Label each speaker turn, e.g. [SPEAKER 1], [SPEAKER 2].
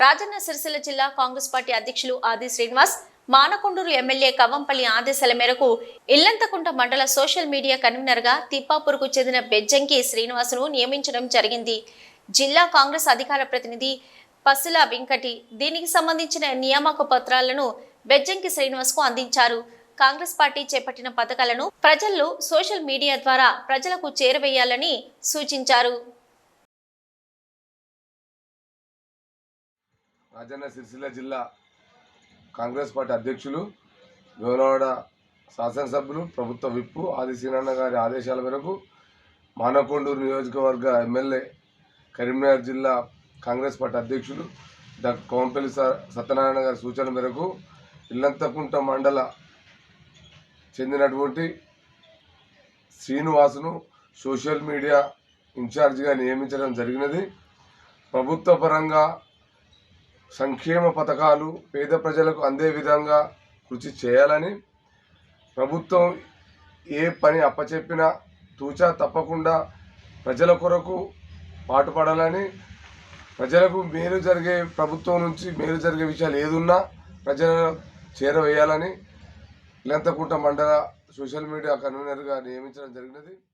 [SPEAKER 1] రాజన్న సిరిసిల్ల జిల్లా కాంగ్రెస్ పార్టీ అధ్యక్షులు ఆది శ్రీనివాస్ మానకొండూరు ఎమ్మెల్యే కవ్వంపల్లి ఆదేశాల మేరకు ఇల్లంతకుంట మండల సోషల్ మీడియా కన్వీనర్గా తిప్పాపూర్కు చెందిన బెజ్జంకి శ్రీనివాసును నియమించడం జరిగింది. జిల్లా కాంగ్రెస్ అధికార ప్రతినిధి పసుల వెంకటి దీనికి సంబంధించిన నియామక పత్రాలను బెజ్జంకి శ్రీనివాస్కు అందించారు. కాంగ్రెస్ పార్టీ చేపట్టిన పథకాలను ప్రజల్లో సోషల్ మీడియా ద్వారా ప్రజలకు చేరవేయాలని సూచించారు.
[SPEAKER 2] రాజన్న సిరిసిల్ల జిల్లా కాంగ్రెస్ పార్టీ అధ్యక్షులు వేమనవాడ శాసనసభ్యులు ప్రభుత్వ విప్పు ఆది సీనన్న గారి ఆదేశాల మేరకు మానకొండూరు నియోజకవర్గ ఎమ్మెల్యే కరీంనగర్ జిల్లా కాంగ్రెస్ పార్టీ అధ్యక్షులు డాక్టర్ కోంపల్లి సత్యనారాయణ గారి సూచన మేరకు ఇల్లంతకుంట మండల చెందినటువంటి శ్రీనివాసును సోషల్ మీడియా ఇన్ఛార్జిగా నియమించడం జరిగినది. ప్రభుత్వ పరంగా సంక్షేమ పథకాలు పేద ప్రజలకు అందే విధంగా కృషి చేయాలని ప్రభుత్వం ఏ పని అప్పచెప్పినా తూచా తప్పకుండా ప్రజల కొరకు పాటుపడాలని ప్రజలకు మేలు జరిగే ప్రభుత్వం నుంచి మేలు జరిగే విషయాలు ఏదున్నా ప్రజల చేరవేయాలని ఇలంతకుంట మండల సోషల్ మీడియా కన్వీనర్గా నియమించడం జరిగినది.